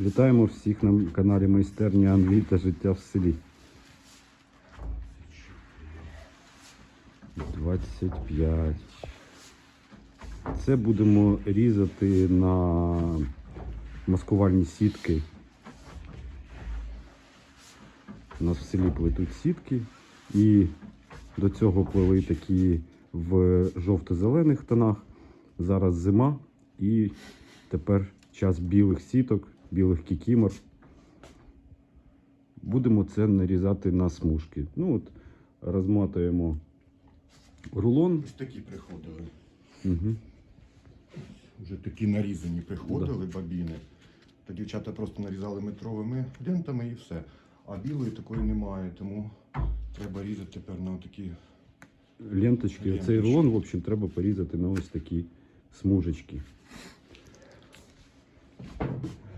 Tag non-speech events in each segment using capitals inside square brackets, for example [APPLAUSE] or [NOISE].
Вітаємо всіх на каналі Майстерні Англії та життя в селі. 25. Це будемо різати на маскувальні сітки. У нас в селі плетуть сітки і до цього плели такі в жовто-зелених тонах. Зараз зима і тепер час білих сіток, білих кікімор. Будемо це нарізати на смужки. Ну от, розматуємо рулон. Ось такі приходили. Угу. Вже такі нарізані приходили бабіни. То дівчата просто нарізали метровими лентами і все. А білої такої немає, тому треба різати тепер на такі. Ленточки. Цей рулон, в общем, треба порізати на ось такі смужечки.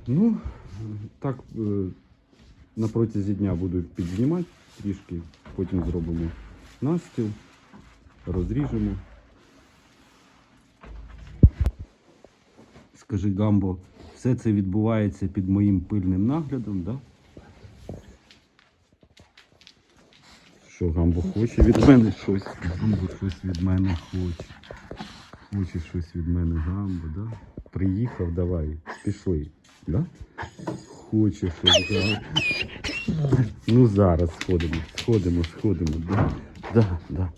Ну, так е, на протязі дня буду підзнімати трішки, потім зробимо настіл, розріжемо. Скажи, Гамбо, все це відбувається під моїм пильним наглядом? Да? Що Гамбо хоче від мене щось? Гамбо щось від мене хоче. Хоче щось від мене Гамбо, да? Приїхав, давай, пішли. Да? Хоче щось. Ну зараз сходимо, сходимо, сходимо. Да, да, да.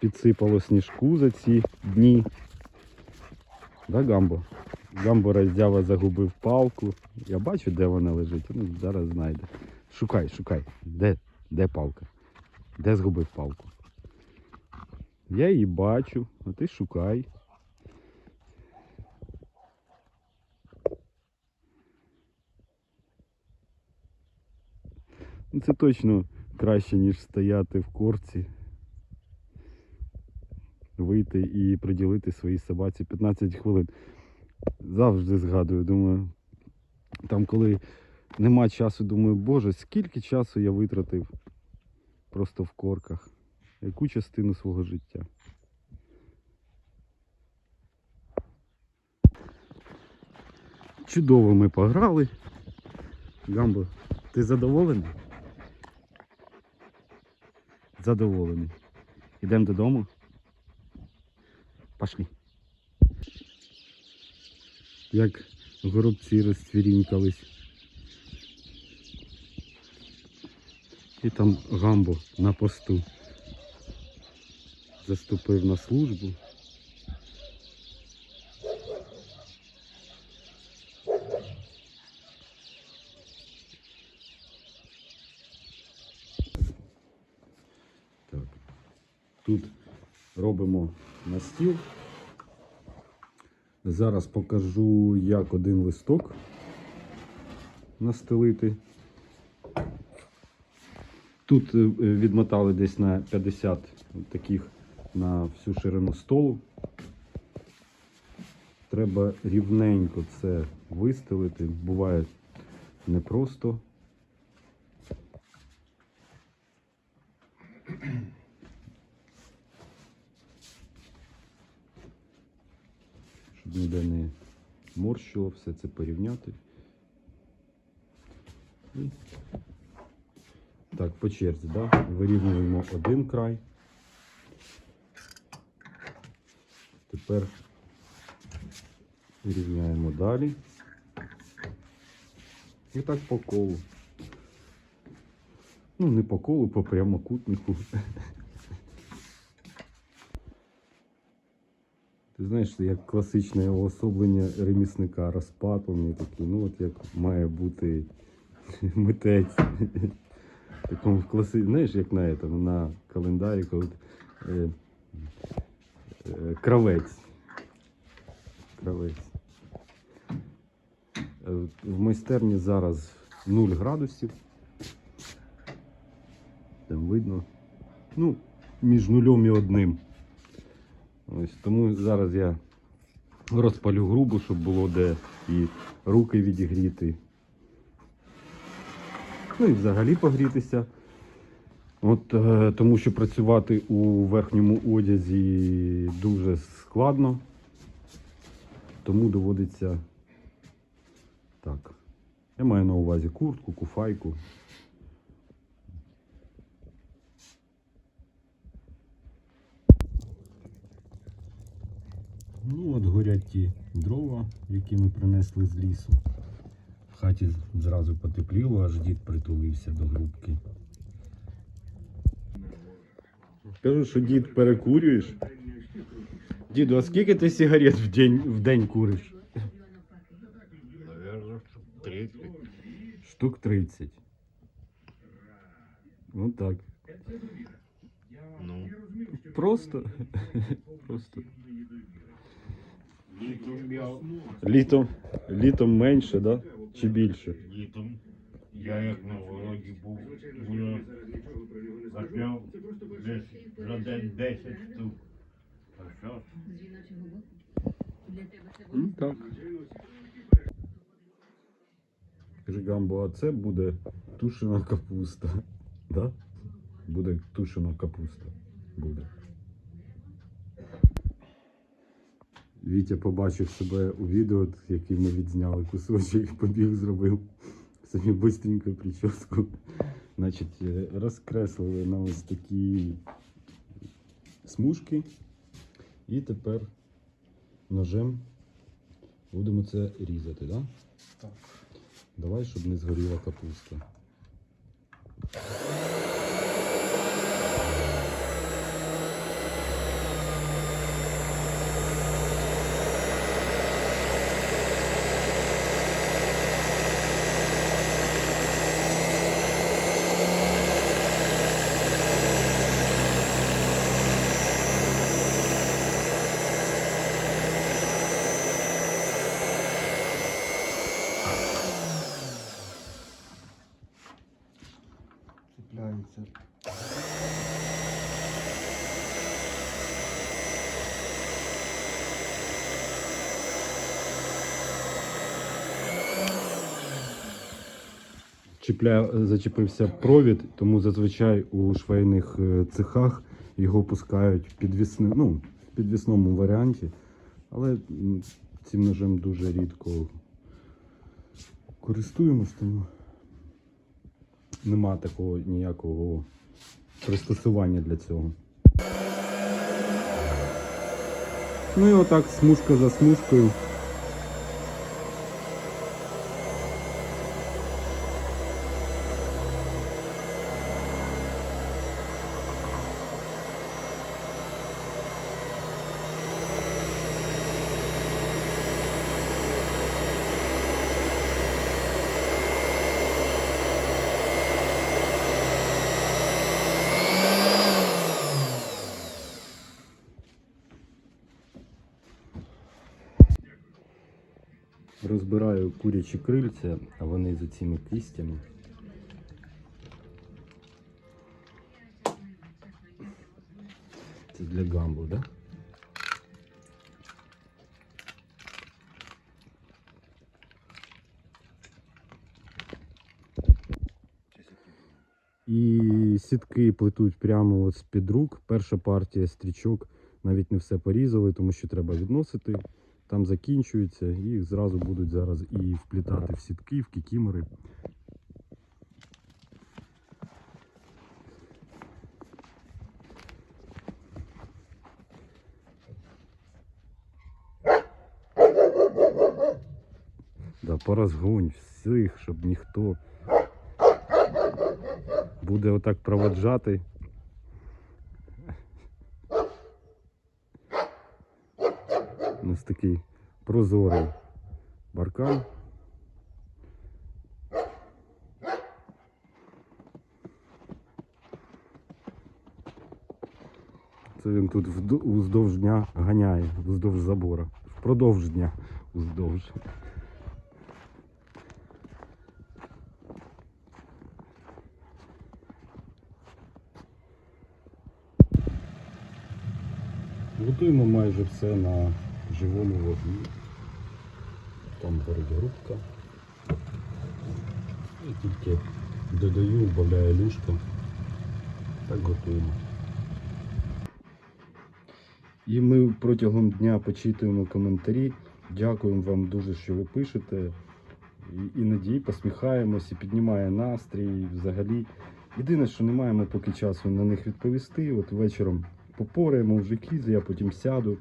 Підсипало сніжку за ці дні. Да, Гамбо? Гамбо роздява загубив палку. Я бачу, де вона лежить. Ну, зараз знайде. Шукай, шукай. Де, де палка? Де згубив палку? Я її бачу, а ти шукай. Це точно краще, ніж стояти в корці. Вийти і приділити своїй собаці 15 хвилин. Завжди згадую, думаю, там коли нема часу, думаю, боже, скільки часу я витратив просто в корках. Яку частину свого життя. Чудово ми пограли. Гамбо, ти задоволений? Задоволений. Ідемо додому. Пошли. Як горобці розцвірінькались. І там Гамбо на посту заступив на службу. Тут робимо на стіл. Зараз покажу, як один листок настелити. Тут е, відмотали десь на 50 таких на всю ширину столу. Треба рівненько це вистелити. Буває непросто. Ніде не морщило, все це порівняти. І так, по черзі, да? вирівнюємо один край. Тепер вирівняємо далі. І так по колу. Ну, не по колу, по прямокутнику. Ти знаєш, це як класичне уособлення ремісника, розпатлений такий, ну от як має бути [LAUGHS] митець. Такому класи, знаєш, як на этом, на календарі, коли е, е, кравець. Кравець. Е, В майстерні зараз 0 градусів. Там видно. Ну, між нульом і одним. Ось тому зараз я розпалю грубу, щоб було де і руки відігріти. Ну і взагалі погрітися. От, е, тому що працювати у верхньому одязі дуже складно, тому доводиться Так. Я маю на увазі куртку, куфайку. Ну, от горять ті дрова, які ми принесли з лісу. В хаті зразу потепліло, аж дід притулився до грубки. Кажу, що дід перекурюєш. Діду, а скільки ти сигарет в день, в день куриш? Наверное, штук 30. Штук 30. Ну так. Ну, Просто. [LAUGHS] Просто. Літом Літом, менше, да? Чи більше? літом, я як на городі був, вже зап'яв за день 10 штук. А що? Ну так. Гамбо, а це буде тушена капуста. [LAUGHS] Да? Буде тушена капуста. Буде. Вітя побачив себе у відео, який ми відзняли кусочок, побіг зробив собі бистреньку прическу. Значить, е, розкреслили на ось такі смужки. І тепер ножем будемо це різати, да? Так. Давай, щоб не згоріла капуста. Зачепився провід, тому зазвичай у швейних е, цехах його пускають підвісни, ну, в підвісному варіанті. Але цим ножем дуже рідко користуємось, тому нема такого ніякого пристосування для цього. Ну і отак смужка за смужкою. Розбираю курячі крильця, а вони за цими кістями. Це для гамбу? Да? І сітки плетуть прямо от з-під рук. Перша партія стрічок навіть не все порізали, тому що треба відносити. Там закінчується, і їх зразу будуть зараз і вплітати в сітки, в кікімори. Да, порозгонь всіх, щоб ніхто буде отак проводжати. Нас такий прозорий баркан. Це він тут уздовж дня ганяє, вздовж забора. Впродовж дня уздовж. Готуємо майже все на живому вогні. Там горить грубка. І тільки додаю, вбавляю люшка. Так готуємо. І ми протягом дня почитуємо коментарі. Дякуємо вам дуже, що ви пишете. Іноді посміхаємось і піднімає настрій взагалі. Єдине, що не маємо поки часу на них відповісти. От вечором попораємо вже кіз, я потім сяду,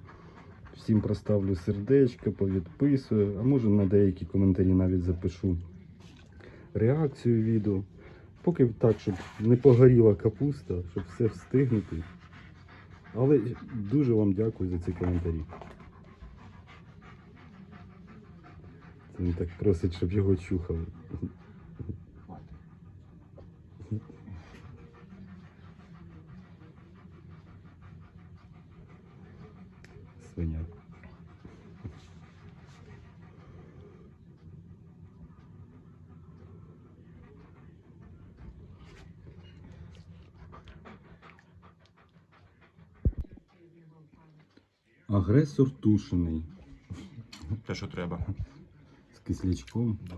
всім проставлю сердечко, повідписую, а може на деякі коментарі навіть запишу реакцію відео. Поки так, щоб не погоріла капуста, щоб все встигнути. Але дуже вам дякую за ці коментарі. Це він так просить, щоб його чухали. Агресор тушений. Те, що треба. З кислячком. Да.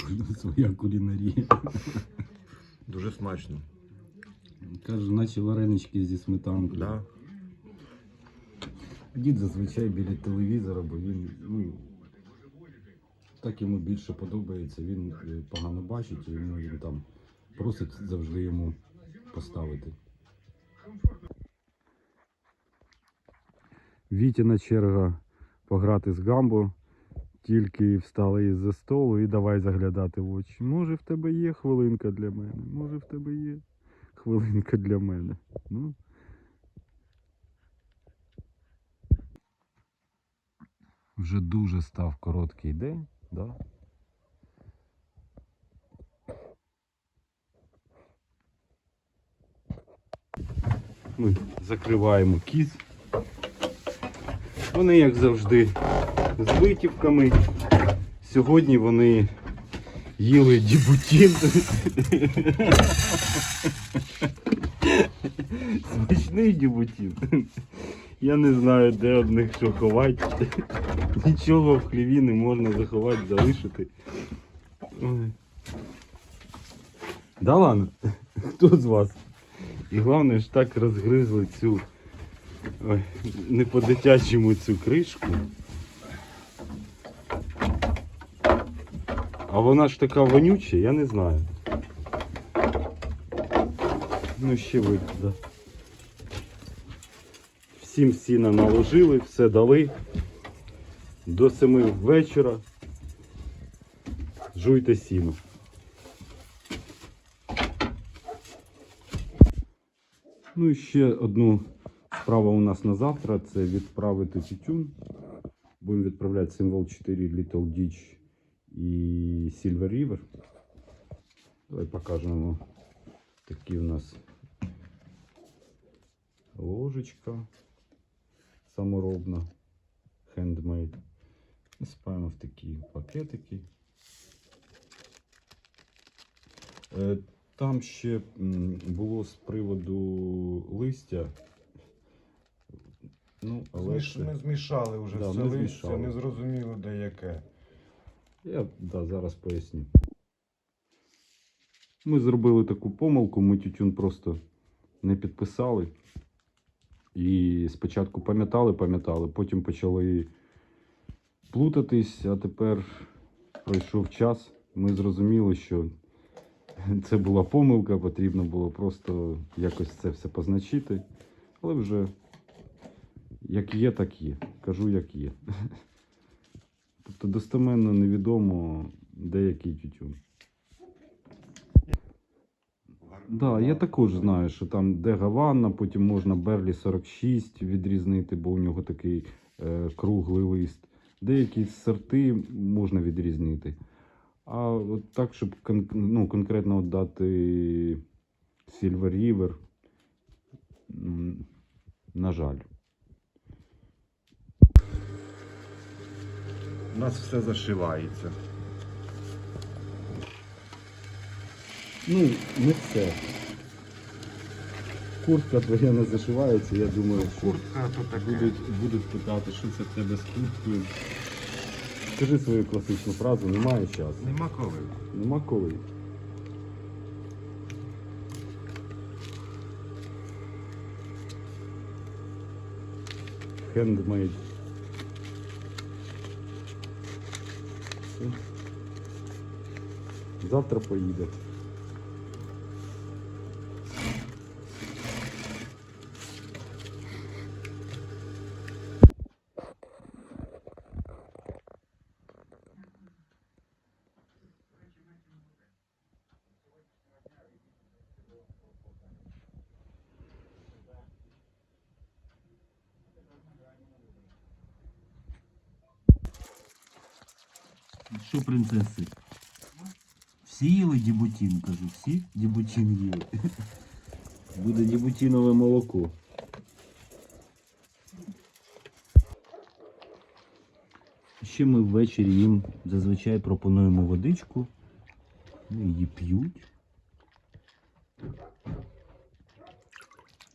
Кожна своя кулінарія. Дуже смачно. Каже, наче варенички зі сметанкою. Да. Дід зазвичай біля телевізора, бо він ну, так йому більше подобається. Він е, погано бачить, і він там просить завжди йому поставити. Вітіна черга пограти з гамбо. Тільки встала із-за столу і давай заглядати в очі. Може, в тебе є хвилинка для мене? Може, в тебе є хвилинка для мене. Ну, вже дуже став короткий день, да? Ми закриваємо кіз. Вони, як завжди, з витівками. Сьогодні вони їли дібутін. Смачний дібутін. Я не знаю, де одних що ховати. Нічого в хліві не можна заховати, залишити. Да ладно? Хто з вас? І головне ж так розгризли цю ой, не по-дитячому цю кришку. А вона ж така вонюча, я не знаю. Ну ще ви, да. Всім сіна наложили, все дали. До семи вечора. Жуйте сіно. Ну і ще одну справу у нас на завтра це відправити тютюн. Будемо відправляти символ 4 Little Ditch і Silver River. Давай покажемо. Такі у нас ложечка саморобна, хендмейд. Насипаємо в такі пакетики. Е, Там ще було з приводу листя. Ну, але Ми, ж- це- ми змішали вже Да, все ми листя, змішали. не зрозуміло де яке. Я да, зараз поясню. Ми зробили таку помилку, ми тютюн просто не підписали. І спочатку пам'ятали, пам'ятали, потім почали плутатись, а тепер пройшов час. Ми зрозуміли, що це була помилка, потрібно було просто якось це все позначити. Але вже як є, так є. Кажу, як є. [LAUGHS] Тобто достеменно невідомо деякий тютюн. Да, я також знаю, що там де Гаванна, потім можна Берлі 46 відрізнити, бо у нього такий е, круглий лист. Деякі сорти можна відрізнити. А от так, щоб кон- ну, конкретно дати Silver River, на жаль. У нас все зашивається. Ну, не все. Куртка твоя не зашивається, я думаю, що Куртка то таке. будуть, будуть питати, що це в тебе з курткою. Скажи свою класичну фразу, немає часу. Нема коли. Нема коли. Handmade. Завтра поїде. Принцеси? Всі їли дібутін, кажу, всі дібутін їли. Буде дібутінове молоко. Ще ми ввечері їм зазвичай пропонуємо водичку. Ну, її п'ють.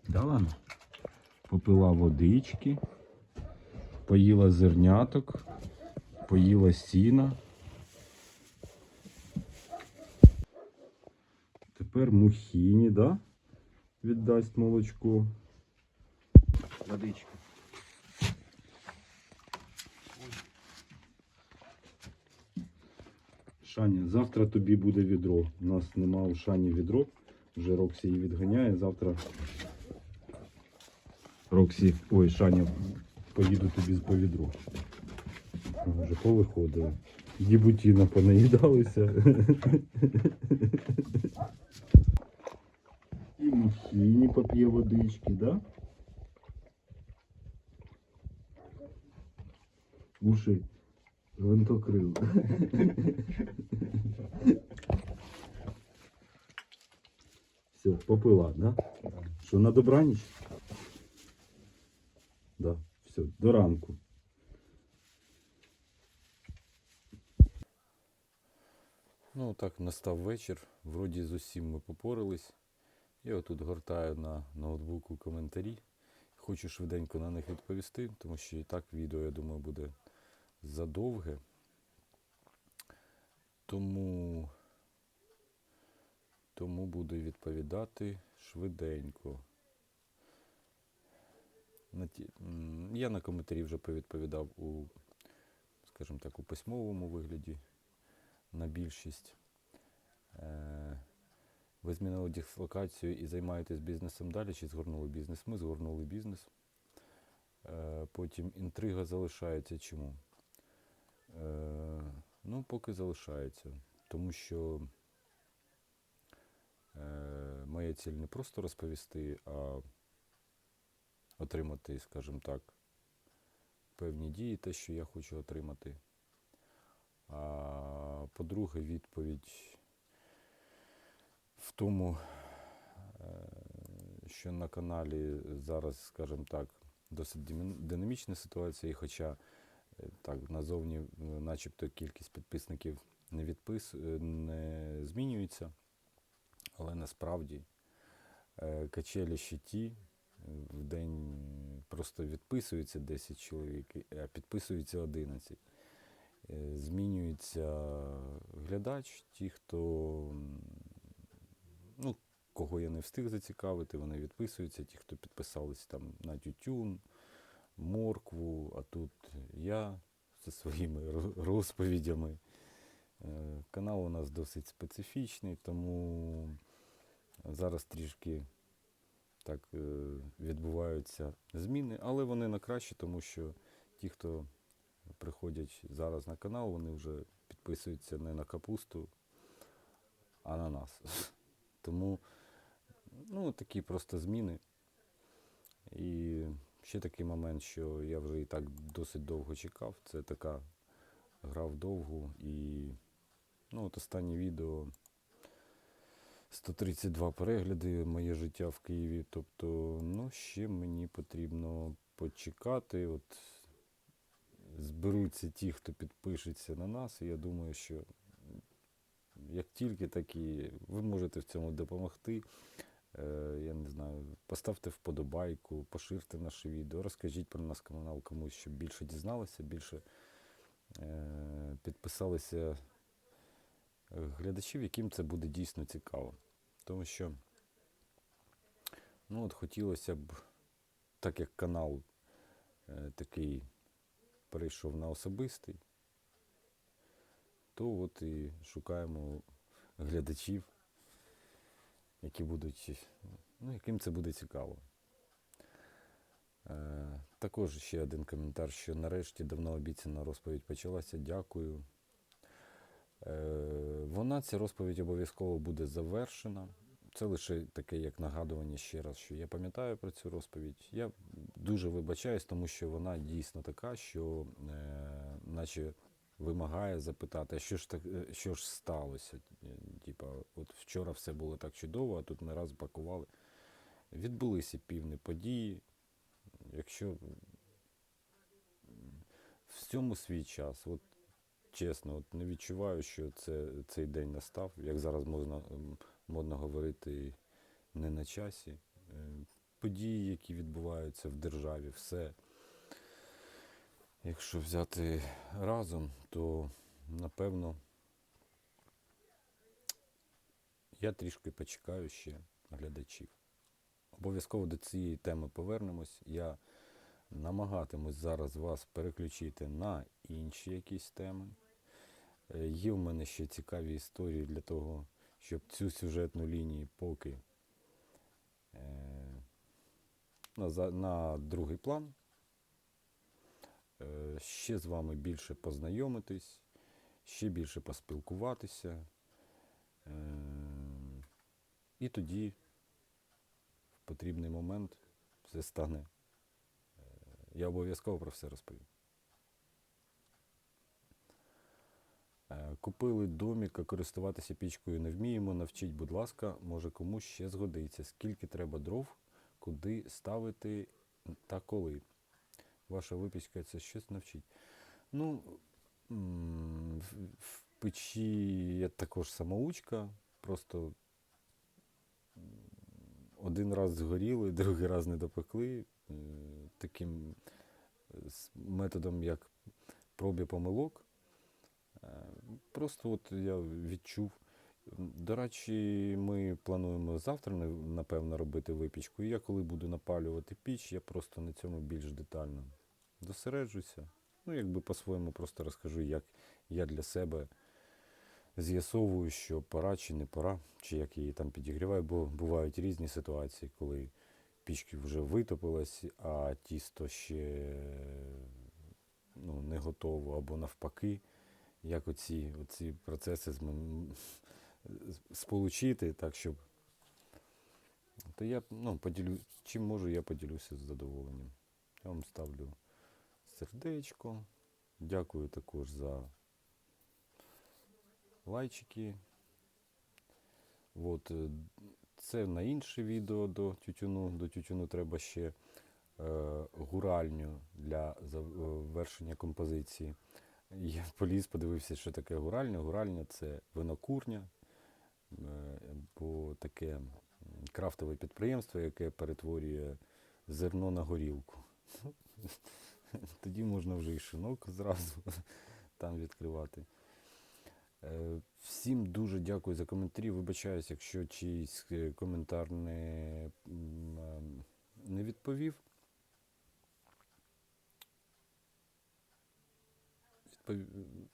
Да, ладно? Попила водички, поїла зерняток, поїла сіна. Тепер мухіні, да? Віддасть молочко. Водичка. Шаня, завтра тобі буде відро. У нас нема у Шані відро. Вже Роксі її відганяє. Завтра Роксі, ой, Шаня, поїду тобі по відро. Вже повиходили. Дібутіна понаїдалися. [LAUGHS] І мухіні поп'є водички, да? Уши гвинтокрил. Все, попила, да? Що, на добраніч? Да, все, до ранку. Ну, так настав вечір. Вроді з усім ми попорались. Я отут гортаю на ноутбуку коментарі. Хочу швиденько на них відповісти, тому що і так відео, я думаю, буде задовге. Тому, тому буду відповідати швиденько. На ті, я на коментарі вже повідповідав у, скажімо так, у письмовому вигляді на більшість. Ви змінили дислокацію і займаєтесь бізнесом далі, чи згорнули бізнес? Ми згорнули бізнес. Е, Потім інтрига залишається чому? Е, Ну, поки залишається. Тому що е, моя ціль не просто розповісти, а отримати, скажімо так, певні дії, те, що я хочу отримати. А по-друге, відповідь тому, е, що на каналі зараз, скажімо так, досить динамічна ситуація, і хоча е, так, назовні, е, начебто, кількість підписників не, відпис... не змінюється, але насправді качелі ще ті, в день просто відписується 10 чоловік, а підписується 11. Е, Змінюється глядач, ті, хто кого я не встиг зацікавити, вони відписуються, ті, хто підписались там на Тютюн, Моркву, а тут я зі своїми розповідями. Е, Канал у нас досить специфічний, тому зараз трішки так е, відбуваються зміни, але вони на краще, тому що ті, хто приходять зараз на канал, вони вже підписуються не на капусту, а на нас. [LAUGHS] Тому ну, такі просто зміни. І ще такий момент, що я вже і так досить довго чекав. Це така гра вдовгу. І ну, от останнє відео 132 перегляди моє життя в Києві. Тобто, ну, ще мені потрібно почекати. От зберуться ті, хто підпишеться на нас, і я думаю, що як тільки так і ви можете в цьому допомогти. Е, Я не знаю, поставте вподобайку, поширте наше відео, розкажіть про нас канал комусь, щоб більше дізналися, більше е, підписалися е, глядачів, яким це буде дійсно цікаво. Тому що ну, от хотілося б, так як канал такий перейшов на особистий, то от і шукаємо глядачів, які будуть, ну, яким це буде цікаво. Е, також ще один коментар, що нарешті давно обіцяна розповідь почалася. Дякую. Е, вона, ця розповідь обов'язково буде завершена. Це лише таке як нагадування ще раз, що я пам'ятаю про цю розповідь. Я дуже вибачаюсь, тому що вона дійсно така, що е, наче вимагає запитати, а що ж так, що ж сталося? Вчора все було так чудово, а тут ми раз пакували. Відбулися півні події. Якщо в цьому свій час, от чесно, от не відчуваю, що це, цей день настав, як зараз можна модно говорити, не на часі. Е, Події, які відбуваються в державі, все. Якщо взяти разом, то напевно я трішки почекаю ще глядачів. Обов'язково до цієї теми повернемось. Я намагатимусь зараз вас переключити на інші якісь теми. Е, Є в мене ще цікаві історії для того, щоб цю сюжетну лінію поки е, на, другий план. Е, Ще з вами більше познайомитись, ще більше поспілкуватися. І тоді в потрібний момент все стане. е, Я обов'язково про все розповім. Е, Купили домік, а користуватися пічкою не вміємо. Навчіть, будь ласка, може комусь ще згодиться. Скільки треба дров, куди ставити та коли. Ваша випічка це щось навчить. Ну, в, печі я також самоучка, просто один раз згоріли, [LAUGHS] другий раз не допекли. Е, Таким е, методом, як пробі помилок. Е, Просто от я відчув. До речі, ми плануємо завтра, напевно, робити випічку. І я коли буду напалювати піч, я просто на цьому більш детально зосереджуся. Ну, якби по-своєму просто розкажу, як я для себе з'ясовую, що пора чи не пора, чи як її там підігріваю, бо бувають різні ситуації, коли пічки вже витопилась, а тісто ще ну, не готово або навпаки. Як оці, оці процеси сполучити, так, щоб. То я ну, поділю, чим можу, я поділюся з задоволенням. Я вам ставлю сердечко. Дякую також за лайчики. От, е, це на інше відео до тютюну. До тютюну треба ще е, гуральню для завершення композиції. Я поліз, подивився, що таке гуральня. Гуральня це винокурня, е, бо таке крафтове підприємство, яке перетворює зерно на горілку. [LAUGHS] Тоді можна вже і шинок зразу [LAUGHS] там відкривати. Е, Всім дуже дякую за коментарі. Вибачаюсь, якщо чийсь е, коментар не, е, не відповів.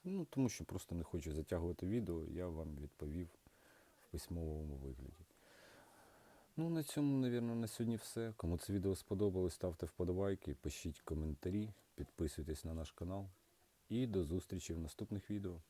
Ну, тому що просто не хочу затягувати відео, я вам відповів в письмовому вигляді. Ну, на цьому, мабуть, на сьогодні все. Кому це відео сподобалось, ставте вподобайки, пишіть коментарі, підписуйтесь на наш канал. І до зустрічі в наступних відео.